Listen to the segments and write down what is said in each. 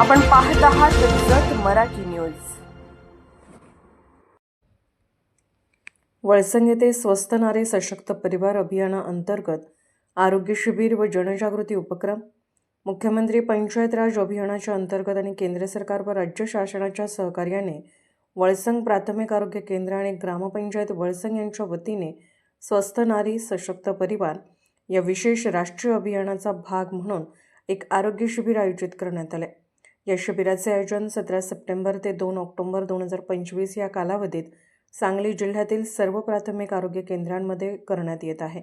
आपण पाहत आहात जत मराठी न्यूज. वळसंग येथे स्वस्त नारे सशक्त परिवार अभियानाअंतर्गत आरोग्य शिबिर व जनजागृती उपक्रम मुख्यमंत्री पंचायत राज अभियानाच्या अंतर्गत आणि केंद्र सरकार व राज्य शासनाच्या सहकार्याने वळसंग प्राथमिक आरोग्य केंद्र आणि ग्रामपंचायत वळसंग यांच्या वतीने स्वस्त नारी सशक्त परिवार या विशेष राष्ट्रीय अभियानाचा भाग म्हणून एक आरोग्य शिबिर आयोजित करण्यात आले. या शिबिराचे आयोजन सतरा सप्टेंबर ते दोन ऑक्टोबर दोन हजार पंचवीस या कालावधीत सांगली जिल्ह्यातील सर्व प्राथमिक आरोग्य केंद्रांमध्ये करण्यात येत आहे.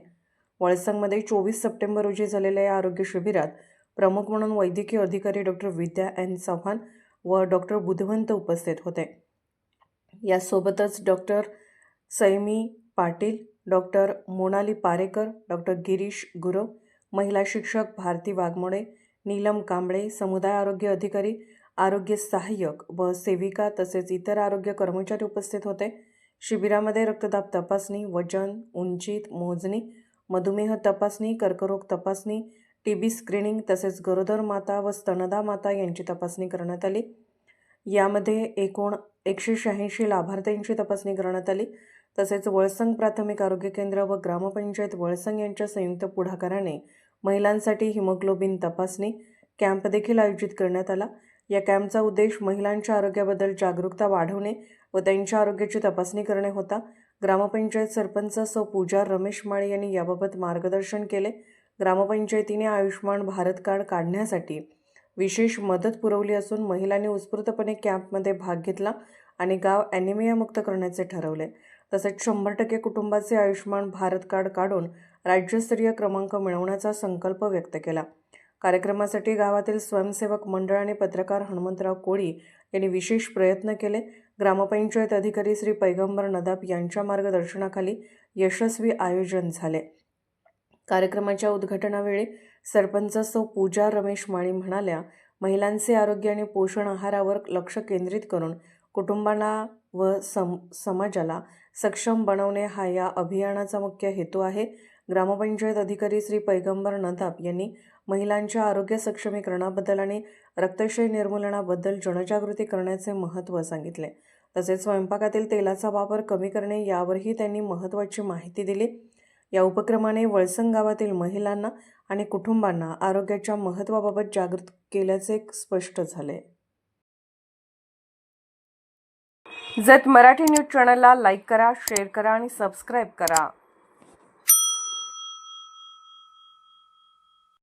वळसंगमध्ये चोवीस सप्टेंबर रोजी झालेल्या या आरोग्य शिबिरात प्रमुख म्हणून वैद्यकीय अधिकारी डॉक्टर विद्या एन. चव्हाण व डॉक्टर बुधवंत उपस्थित होते. यासोबतच doctor Saimi Patil doctor Monali Parekar doctor Girish Gurav महिला शिक्षक भारती वाघमोडे नीलम कांबळे समुदाय आरोग्य अधिकारी आरोग्य सहाय्यक व सेविका तसेच इतर आरोग्य कर्मचारी उपस्थित होते. शिबिरामध्ये रक्तदाब तपासणी वजन उंचीत मोजणी मधुमेह तपासणी कर्करोग तपासणी टी बी स्क्रीनिंग तसेच गरोदर माता व स्तनदा माता यांची तपासणी करण्यात आली. यामध्ये एकूण एकशे शहाऐंशी लाभार्थ्यांची तपासणी करण्यात आली. तसेच वळसंग प्राथमिक आरोग्य केंद्र व ग्रामपंचायत वळसंग यांच्या संयुक्त पुढाकाराने महिलांसाठी हिमोग्लोबिन तपासणी कॅम्प देखील आयोजित करण्यात आला. या कॅम्पचा उद्देश महिलांच्या आरोग्याबद्दल जागरूकता वाढवणे व त्यांच्या आरोग्याची तपासणी करणे होता. ग्रामपंचायत सरपंच सौ. पूजा रमेश माळे यांनी याबाबत मार्गदर्शन केले. ग्रामपंचायतीने आयुष्यमान भारत कार्ड काढण्यासाठी विशेष मदत पुरवली असून महिलांनी उत्स्फूर्तपणे कॅम्पमध्ये भाग घेतला आणि गाव ॲनिमियामुक्त करण्याचे ठरवले. तसेच शंभर टक्के कुटुंबाचे आयुष्यमान भारत कार्ड काढून राज्यस्तरीय क्रमांक मिळवण्याचा संकल्प व्यक्त केला. कार्यक्रमासाठी गावातील स्वयंसेवक मंडळ आणि पत्रकार हनुमंतराव कोळी यांनी विशेष प्रयत्न केले. ग्रामपंचायत अधिकारी श्री पैगंबर नदाब यांच्या मार्गदर्शनाखाली यशस्वी आयोजन झाले. कार्यक्रमाच्या उद्घाटनावेळी सरपंच सौ. पूजा रमेश माळी म्हणाल्या महिलांचे आरोग्य आणि पोषण आहारावर लक्ष केंद्रित करून कुटुंबाला व सम समाजाला सक्षम बनवणे हा या अभियानाचा मुख्य हेतू आहे. ग्रामपंचायत अधिकारी श्री पैगंबर नदाब यांनी महिलांच्या आरोग्य सक्षमीकरणाबद्दल आणि रक्तक्षय निर्मूलनाबद्दल जनजागृती करण्याचे महत्त्व सांगितले. तसेच स्वयंपाकातील तेलाचा वापर कमी करणे यावरही त्यांनी महत्त्वाची माहिती दिली. या उपक्रमाने वळसंग गावातील महिलांना आणि कुटुंबांना आरोग्याच्या महत्त्वाबाबत जागृत केल्याचे स्पष्ट झाले. जत मराठी न्यूज चॅनलला लाईक करा शेअर करा आणि सबस्क्राईब करा.